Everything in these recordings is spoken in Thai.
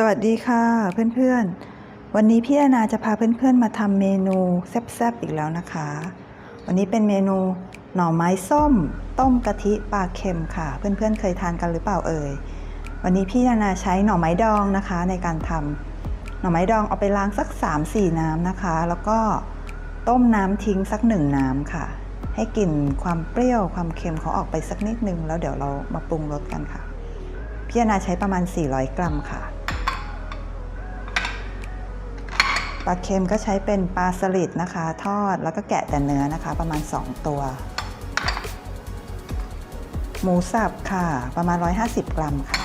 สวัสดีค่ะเพื่อนๆ วันนี้พี่อนาจะพาเพื่อนๆมาทำเมนูแซ่บๆอีกแล้วนะคะ วันนี้เป็นเมนูหน่อไม้ส้ม ต้มกะทิปลาเค็มค่ะ เพื่อนๆเคยทานกันหรือเปล่าเอ่ย วันนี้พี่อนาใช้หน่อไม้ดองนะคะในการทำหน่อไม้ดองเอาไปล้างสัก 3-4 น้ำนะคะ แล้วก็ต้มน้ำทิ้งสักหนึ่งน้ำค่ะ ให้กลิ่นความเปรี้ยวความเค็มเขาออกไปสักนิดนึง แล้วเดี๋ยวเรามาปรุงรสกันค่ะพี่อนาใช้ประมาณ 400 กรัมค่ะ ปลาเค็มก็ใช้เป็นปลาสลิดนะคะ ทอดแล้วก็แกะแต่เนื้อนะคะ ประมาณ 2 ตัว หมูสับค่ะ ประมาณ 150 กรัมค่ะ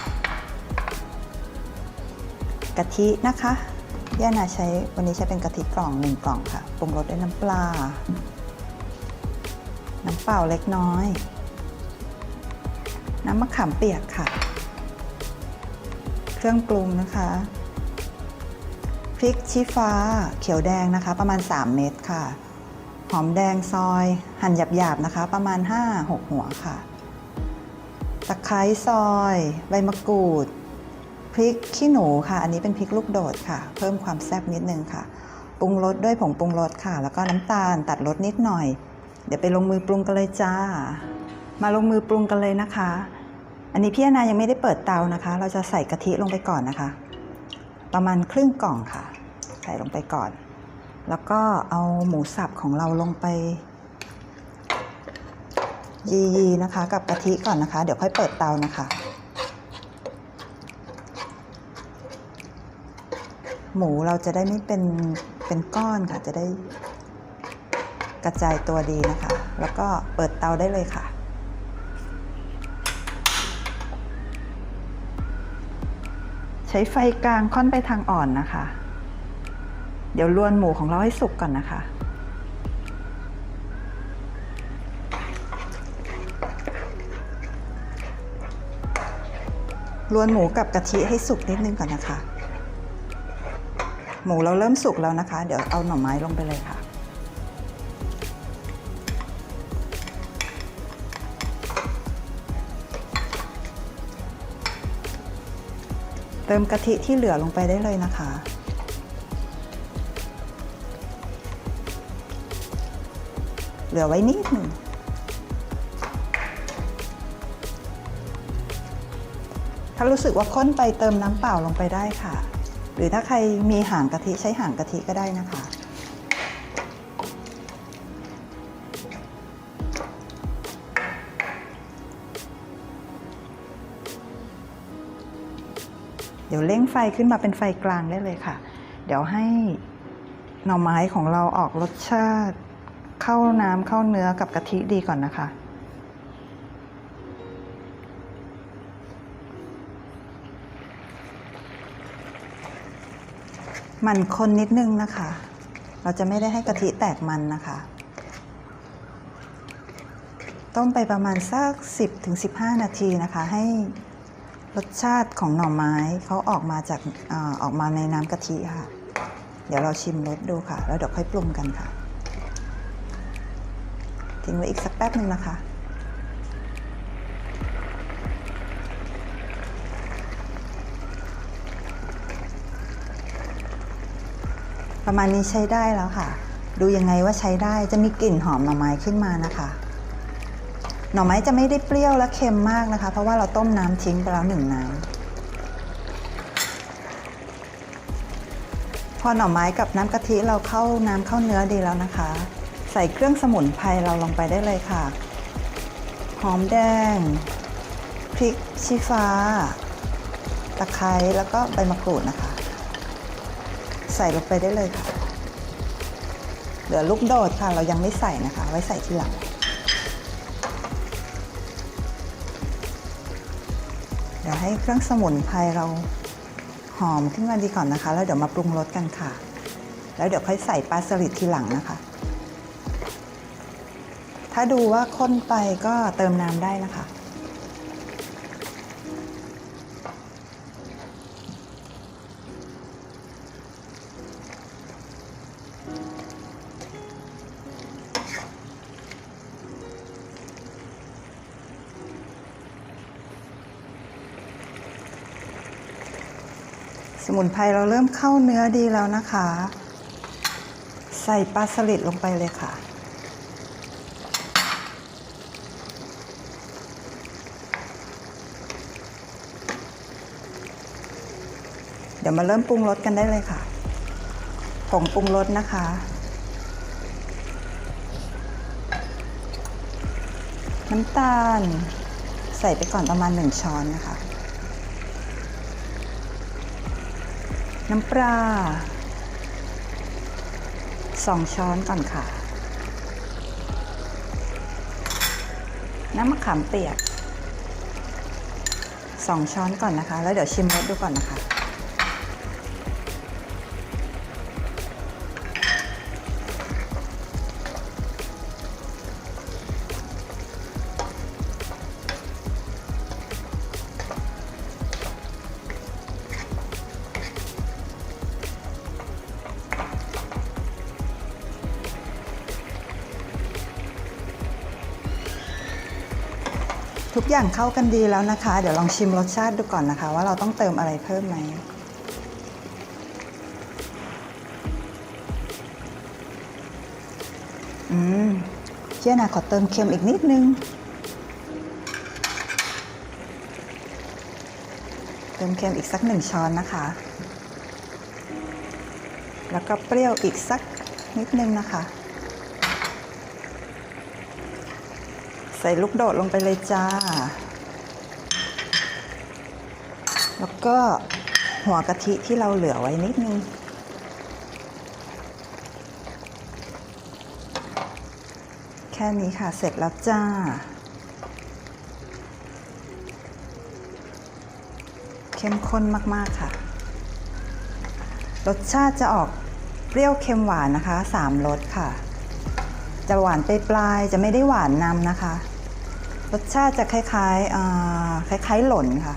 กะทินะคะย่านาใช้วันนี้ใช้เป็นกะทิกล่องหนึ่งกล่องค่ะปรุงรสด้วยน้ำปลา น้ำเปล่าเล็กน้อย น้ำมะขามเปียกค่ะ เครื่องปรุงนะคะ พริกชี้ฟ้าเขียวแดงนะคะ ประมาณ 3 เม็ดค่ะ หอมแดงซอย หั่นหยาบๆนะคะ ประมาณ 5-6 หัวค่ะ ตะไคร้ซอย ใบมะกรูดพริกขี้หนูค่ะ อันนี้เป็นพริกลูกโดดค่ะ เพิ่มความแซ่บนิดนึงค่ะ ปรุงรสด้วยผงปรุงรสค่ะ แล้วก็น้ำตาลตัดรสนิดหน่อย เดี๋ยวไปลงมือปรุงกันเลยจ้า มาลงมือปรุงกันเลยนะคะ อันนี้พี่นายังไม่ได้เปิดเตานะคะ เราจะใส่กะทิลงไปก่อนนะคะ ประมาณครึ่งกล่องค่ะ ใส่ลงไปก่อน แล้วก็เอาหมูสับของเราลงไป ยีๆนะคะ กับกะทิก่อนนะคะ เดี๋ยวค่อยเปิดเตานะคะ หมูเราจะได้ไม่เป็นเป็นก้อนค่ะจะได้กระจายตัวดีนะคะ แล้วก็เปิดเตาได้เลยค่ะ ใช้ไฟกลางค่อนไปทางอ่อนนะคะ เดี๋ยวลวนหมูของเราให้สุกก่อนนะคะ ลวนหมูกับกะทิให้สุกนิดนึงก่อนนะคะ หมูเราเริ่มสุกแล้วนะคะ เดี๋ยวเอาหน่อไม้ลงไปเลยค่ะ ติมกะทิที่เหลือลงไปได้เลยนะคะ เหลือไว้นิดหนึ่งถ้ารู้สึกว่าข้นไปเติมน้ำเปล่าลงไปได้ค่ะ หรือถ้าใครมีหางกะทิใช้หางกะทิก็ได้นะคะ เดี๋ยวเร่งไฟขึ้นมาเป็นไฟกลางได้เลยค่ะ เดี๋ยวให้หน่อไม้ของเราออกรสชาติ เข้าน้ำเข้าเนื้อกับกะทิดีก่อนนะคะ มันคนนิดนึงนะคะ เราจะไม่ได้ให้กะทิแตกมันนะคะ ต้มไปประมาณสัก 10-15 นาทีนะคะ ให้ รสชาติของหน่อไม้เขาออกมาจากอออกมาในน้ำกะทิค่ะ เดี๋ยวเราชิมรสดูค่ะ แล้วเดี๋ยวค่อยปรุงกันค่ะ ทิ้งไว้อีกสักแป๊บหนึ่งนะคะ ประมาณนี้ใช้ได้แล้วค่ะ ดูยังไงว่าใช้ได้จะมีกลิ่นหอมหน่อไม้ขึ้นมานะคะ หน่อไม้จะไม่ได้เปรี้ยวและเค็มมากนะคะ เพราะว่าเราต้มน้ำทิ้งไปแล้วหนึ่งน้ำพอหน่อไม้กับน้ำกะทิเราเข้าน้ำเข้าเนื้อดีแล้วนะคะ ใส่เครื่องสมุนไพรเราลงไปได้เลยค่ะ หอมแดง พริกชี้ฟ้า ตะไคร้แล้วก็ใบมะกรูดนะคะ ใส่ลงไปได้เลยค่ะ เหลือลูกโดดค่ะ เรายังไม่ใส่นะคะ ไว้ใส่ทีหลัง ดี๋ยวให้เครื่องสมุนไพรเราหอมขึ้นมาดีก่อนนะคะ แล้วเดี๋ยวมาปรุงรสกันค่ะ แล้วเดี๋ยวค่อยใส่ปลาสลิดทีหลังนะคะ ถ้าดูว่าข้นไปก็เติมน้ำได้นะคะ มุนไพรเราเริ่มเข้าเนื้อดีแล้วนะคะ ใส่ปลาสลิดลงไปเลยค่ะ เดี๋ยวมาเริ่มปรุงรสกันได้เลยค่ะ ผงปรุงรสนะคะน้ำตาล ใส่ไปก่อนประมาณ 1 ช้อนนะคะ น้ำปลา2ช้อนก่อนค่ะ น้ำมะขามเปียก2ช้อนก่อนนะคะ แล้วเดี๋ยวชิมรสดูก่อนนะคะ ทุกอย่างเข้ากันดีแล้วนะคะ เดี๋ยวลองชิมรสชาติดูก่อนนะคะ ว่าเราต้องเติมอะไรเพิ่มไหมอืมเจ๊นาขอเติมเค็มอีกนิดนึง เติมเค็มอีกสักหนึ่งช้อนนะคะ แล้วก็เปรี้ยวอีกสักนิดนึงนะคะ ใส่ลูกโดดลงไปเลยจ้า แล้วก็หัวกะทิที่เราเหลือไว้นิดนึง แค่นี้ค่ะเสร็จแล้วจ้า เข้มข้นมาก ๆ ค่ะ รสชาติจะออกเปรี้ยวเค็มหวานนะคะสามรสค่ะ จะหวานไปปลายจะไม่ได้หวานนำนะคะ รสชาติจะคล้ายๆคล้ายๆ หล่นค่ะ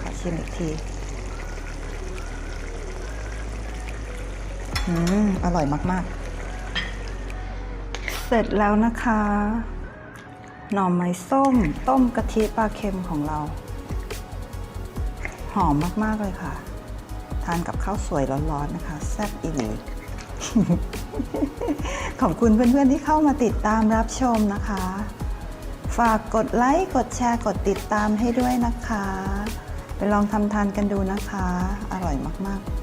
ขอชิมอีกที อืม อร่อยมากๆ เสร็จแล้วนะคะ หน่อไม้ส้ม ต้มกะทิปลาเค็มของเรา หอมมาก ๆ เลยค่ะ ทานกับข้าวสวยร้อน ๆ นะคะ แซ่บอีหลี ขอบคุณเพื่อนๆที่เข้ามาติดตามรับชมนะคะ ฝากกดไลค์กดแชร์กดติดตามให้ด้วยนะคะ ไปลองทำทานกันดูนะคะ อร่อยมากๆ